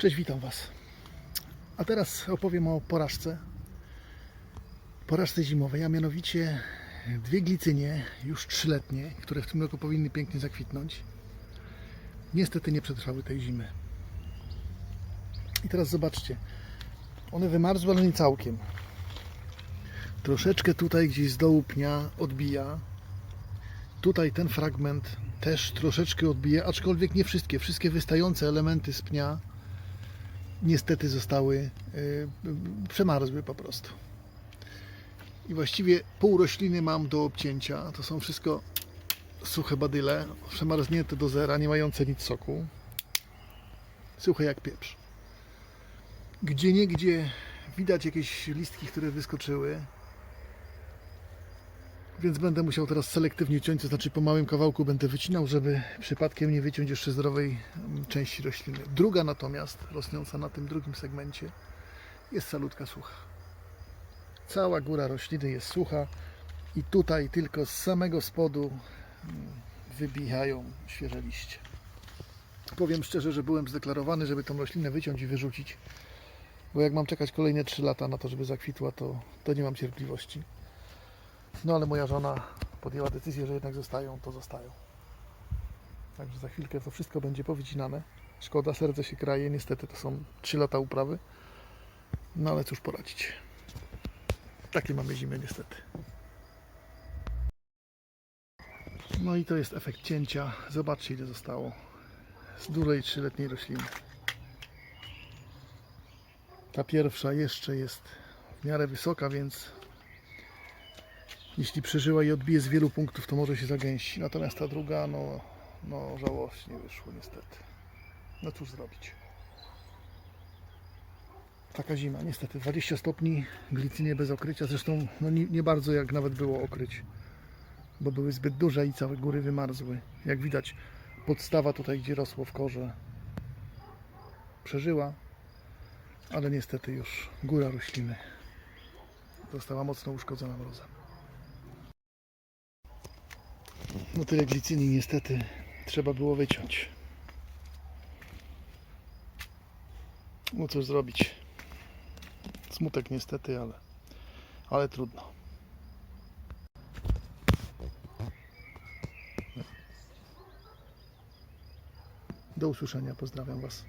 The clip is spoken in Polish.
Cześć, witam Was. A teraz opowiem o porażce. Porażce zimowej, a mianowicie dwie glicynie, już trzyletnie, które w tym roku powinny pięknie zakwitnąć. Niestety nie przetrwały tej zimy. I teraz zobaczcie. One wymarzły, ale nie całkiem. Troszeczkę tutaj gdzieś z dołu pnia odbija. Tutaj ten fragment też troszeczkę odbija, aczkolwiek nie wszystkie. Wszystkie wystające elementy z pnia niestety zostały y, przemarzły po prostu. I właściwie pół rośliny mam do obcięcia. To są wszystko suche badyle, przemarznięte do zera, nie mające nic soku. Suche jak pieprz. Gdzie niegdzie widać jakieś listki, które wyskoczyły. Więc będę musiał teraz selektywnie ciąć, to znaczy po małym kawałku będę wycinał, żeby przypadkiem nie wyciąć jeszcze zdrowej mm, części rośliny. Druga natomiast, rosnąca na tym drugim segmencie, jest salutka sucha. Cała góra rośliny jest sucha i tutaj tylko z samego spodu mm, wybijają świeże liście. Powiem szczerze, że byłem zdeklarowany, żeby tą roślinę wyciąć i wyrzucić, bo jak mam czekać kolejne 3 lata na to, żeby zakwitła, to, to nie mam cierpliwości. No ale moja żona podjęła decyzję, że jednak zostają, to zostają. Także za chwilkę to wszystko będzie powycinane. Szkoda, serce się kraje, niestety to są 3 lata uprawy. No ale cóż poradzić. Takie mamy zimy niestety. No i to jest efekt cięcia. Zobaczcie ile zostało z dużej trzyletniej rośliny. Ta pierwsza jeszcze jest w miarę wysoka, więc jeśli przeżyła i odbije z wielu punktów, to może się zagęści. Natomiast ta druga, no, no żałośnie wyszło niestety. No cóż zrobić. Taka zima, niestety. 20 stopni, glicynie bez okrycia. Zresztą no nie, nie bardzo jak nawet było okryć, bo były zbyt duże i całe góry wymarzły. Jak widać, podstawa tutaj, gdzie rosło w korze, przeżyła, ale niestety już góra rośliny została mocno uszkodzona mrozem. No tyle glicyni niestety trzeba było wyciąć. No cóż zrobić. Smutek niestety, ale, ale trudno. Do usłyszenia, pozdrawiam Was.